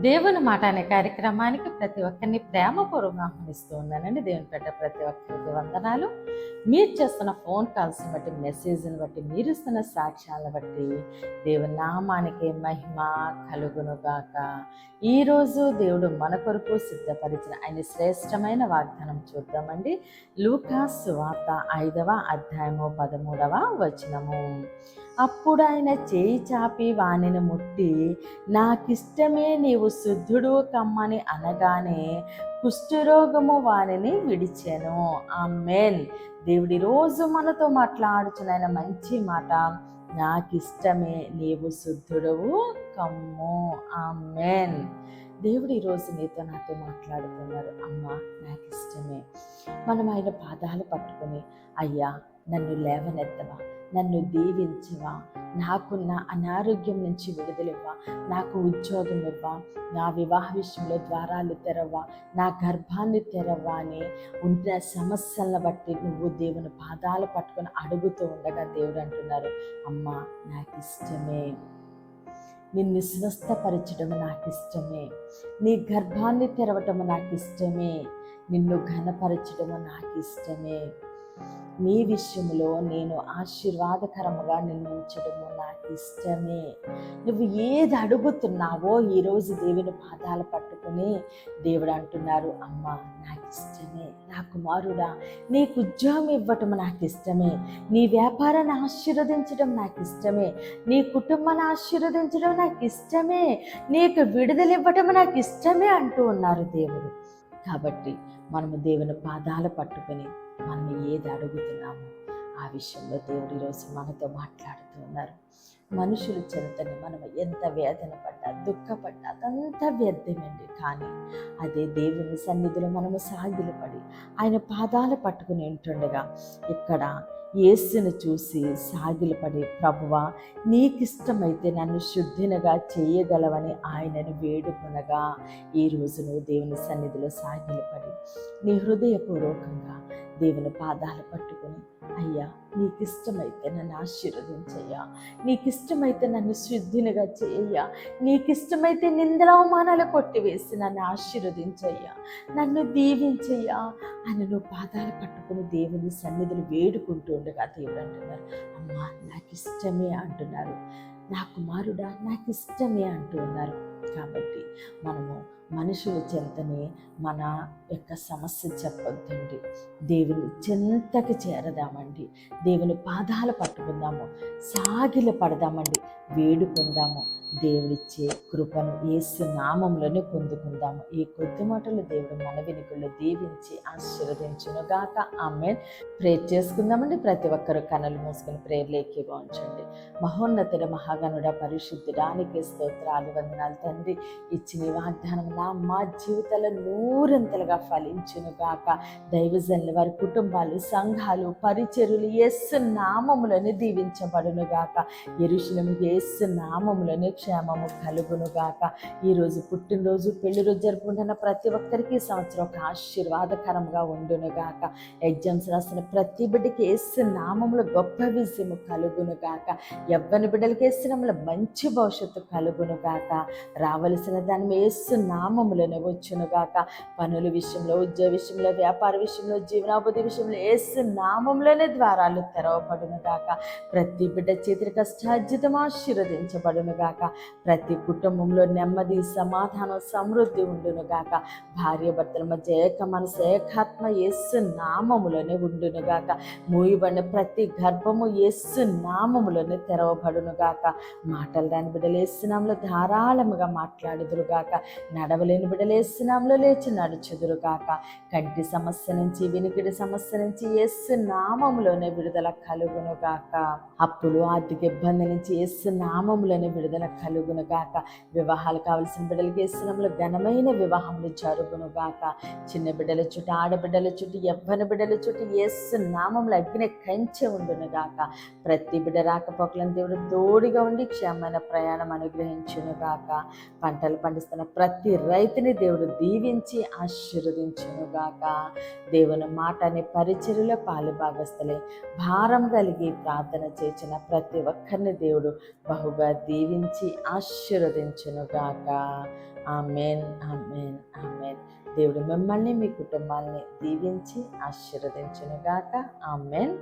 దేవుని మాట అనే కార్యక్రమానికి ప్రతి ఒక్కరిని ప్రేమపూర్వకంగా ఆహ్వానిస్తూ ఉన్నానండి. దేవుని పెట్ట ప్రతి ఒక్కరికి వందనాలు. మీరు చేస్తున్న ఫోన్ కాల్స్ని బట్టి మెసేజ్ని బట్టి మీరు ఇస్తున్న సాక్ష్యాలను బట్టి దేవుని నామానికి మహిమ కలుగునుగాక ఈరోజు దేవుడు మన కొరకు సిద్ధపరిచిన ఆయన శ్రేష్టమైన వాగ్దానం చూద్దామండి. లూకాస్ వార్త ఐదవ అధ్యాయము పదమూడవ వచనము. అప్పుడు ఆయన చేయి చాపి వాణిని ముట్టి నాకిష్టమే నీవు శుద్ధుడు కమ్మని అనగానే కుష్ఠరోగము వారిని విడిచాను. ఆ ఆమెన్. దేవుడి రోజు మనతో మాట్లాడుచున్న మంచి మాట. నాకిష్టమే నీవు శుద్ధుడవు కమ్ము. ఆమెన్. దేవుడు ఈరోజు నీతో నాతో మాట్లాడుతున్నారు. అమ్మ నాకు ఇష్టమే మనం ఆయన పాదాలు పట్టుకొని అయ్యా నన్ను లేవనెత్తవా? నన్ను దీవించవా. నాకున్న అనారోగ్యం నుంచి విడుదలివ్వా. నాకు ఉద్యోగం ఇవ్వా. నా వివాహ విషయంలో ద్వారాలు తెరవ్వా. నా గర్భాన్ని తెరవ్వా అని ఉంటున్న సమస్యలను బట్టి నువ్వు దేవుని పాదాలు పట్టుకొని అడుగుతూ ఉండగా దేవుడు అంటున్నారు అమ్మ నాకు ఇష్టమే నిన్ను స్వస్థపరచడం నాకు ఇష్టమే నీ గర్భాన్ని తెరవటం నాకు ఇష్టమే నిన్ను ఘనపరచడం నాకు ఇష్టమే నీ విషయంలో నేను ఆశీర్వాదకరముగా నిన్ను ఉంచడము నాకు ఇష్టమే. నువ్వు ఏది అడుగుతున్నావో ఈరోజు దేవుని పాదాలు పట్టుకుని దేవుడు అంటున్నారు అమ్మ నాకు ఇష్టమే. నా కుమారుడా నీకు ఉద్యోగం ఇవ్వటం నాకు ఇష్టమే. నీ వ్యాపారాన్ని ఆశీర్వదించడం నాకు ఇష్టమే. నీ కుటుంబాన్ని ఆశీర్వదించడం నాకు ఇష్టమే. నీకు విడుదల ఇవ్వటం నాకు ఇష్టమే అంటూ ఉన్నారు దేవుడు. కాబట్టి మనము దేవుని పాదాలు పట్టుకొని మనం ఏది అడుగుతున్నామో ఆ విషయంలో దేవుడు ఈరోజు మనతో మాట్లాడుతూ ఉన్నారు. మనుషుల చెంతని మనం ఎంత వేదన పడ్డా దుఃఖపడ్డా అదంతా వ్యర్థమండి. కానీ అదే దేవుని సన్నిధిలో మనము సాగిలపడి ఆయన పాదాలు పట్టుకుని ఉంటుండగా ఇక్కడ యేసును చూసి సాగిలపడి ప్రభువ నీకిష్టమైతే నన్ను శుద్ధినగా చేయగలవని ఆయనను వేడుకొనగా ఈరోజు నువ్వు దేవుని సన్నిధిలో సాగిలపడి నీ హృదయపూర్వకంగా దేవుని పాదాలు పట్టుకొని అయ్యా నీకు ఇష్టమైతే నన్ను ఆశీర్వదించయ్యా. నీకు ఇష్టమైతే నన్ను శుద్ధినిగా చేయ్యా నీకు ఇష్టమైతే నిందలవమానాలు కొట్టివేసి నన్ను ఆశీర్వదించయ్యా. నన్ను దీవించయ్యా. అని నువ్వు పాదాలు పట్టుకుని దేవుని సన్నిధులు వేడుకుంటూ ఉండగా దేవుడు అంటున్నారు అమ్మా నాకు ఇష్టమే అంటున్నారు. నా కుమారుడా నాకు ఇష్టమే అంటూ ఉన్నారు కాబట్టి మనము మనుషుల చెంతనే మన యొక్క సమస్య చెప్పొద్దండి. దేవుని చెంతకి చేరదామండి. దేవుని పాదాలు పట్టుకుందాము. సాగిల పడదామండి వేడుకుందాము. దేవుడిచ్చే కృపను ఏసు నామంలోనే పొందుకుందాము. ఈ కొద్ది మాటలు దేవుడు మన వెనుకల్లో దీవించి ఆశీర్వదించునుగాక. ఆమె ప్రేర్ చేసుకుందామండి. ప్రతి ఒక్కరు కనులు మూసుకుని ప్రేర్లేకిగా ఉంచండి మహోన్నతుడ మహాగణుడ పరిశుద్ధుడానికి స్తోత్రాలు వందనాలు తండ్రి. ఇచ్చిన వాగ్దానం నా మా జీవితాల్లో నూరంతలుగా ఫలించునుగాక. దైవజనులు వారి కుటుంబాలు సంఘాలు పరిచరులు ఎస్సు నామములను దీవించబడునుగాక. ఎరుషులము ఎస్సు నామములను క్షేమము కలుగునుగాక. ఈరోజు పుట్టినరోజు పెళ్ళి రోజు జరుపుకుంటున్న ప్రతి ఒక్కరికి ఈ సంవత్సరం ఒక ఆశీర్వాదకరంగా ఉండునుగాక. ఎగ్జామ్స్ రాసిన ప్రతి బిడ్డకి వేసిన నామములు గొప్ప విజయము కలుగునుగాక. ఎవ్వని బిడ్డలకి వేసిన మంచి భవిష్యత్తు కలుగునుగాక. రావలసిన దాని వేసు నామములను వచ్చునుగాక. పనుల విషయంలో ఉద్యోగ విషయంలో వ్యాపార విషయంలో జీవనాభివృద్ధి విషయంలో ఏసు నామంలోనే ద్వారాలు తెరవబడునుగాక. ప్రతి బిడ్డ చేతికి కష్టార్జితం ఆశీర్వదించబడునుగాక. ప్రతి కుటుంబంలో నెమ్మది సమాధానం సమృద్ధి ఉండును గాక. భార్య భర్తల మధ్య ఏక మనసు ఏకాత్మ ఎస్సు నామములోనే ఉండునుగాక మూయబడిన ప్రతి గర్భము ఎస్సు నామములోనే తెరవబడును గాక. మాటలు దాని బిడ్డలు ఏసునాంలో ధారాళముగా మాట్లాడుదురుగాక నడవలేని బిడ్డలు ఏసునాంలో లేచి నడుచుదురుగాక కంటి సమస్య నుంచి వినికిడి సమస్య నుంచి ఎస్సు నామములోనే విడుదల కలుగును గాక. అప్పులు ఆర్థిక ఇబ్బంది నుంచి ఎస్సు నామములోనే విడుదల కలుగునుగాక. వివాహాలు కావలసిన బిడ్డలకి యేసునాంలో ఘనమైన వివాహములు జరుగునుగాక. చిన్న బిడ్డల చుట్టూ ఆడబిడ్డల చుట్టూ ఎవ్వని బిడ్డల చుట్టూ ఏసు నామంలో అగ్ని కంచె ఉండునుగాక. ప్రతి బిడ్డ రాకపోకలను దేవుడు తోడుగా ఉండి క్షేమమైన ప్రయాణం అనుగ్రహించునుగాక. పంటలు పండిస్తున్న ప్రతి రైతుని దేవుడు దీవించి ఆశీర్వదించునుగాక. దేవుని మాట అనే పరిచర్యలో పాలు భాగస్థలే భారం కలిగి ప్రార్థన చేసిన ప్రతి ఒక్కరిని దేవుడు బహుగా దీవించి ఆశీర్వదించునుగాక. Amen amen amen. దేవుడు మిమ్మల్ని మీ కుటుంబాన్ని దీవించి ఆశీర్వదించునుగాక. ఆమెన్.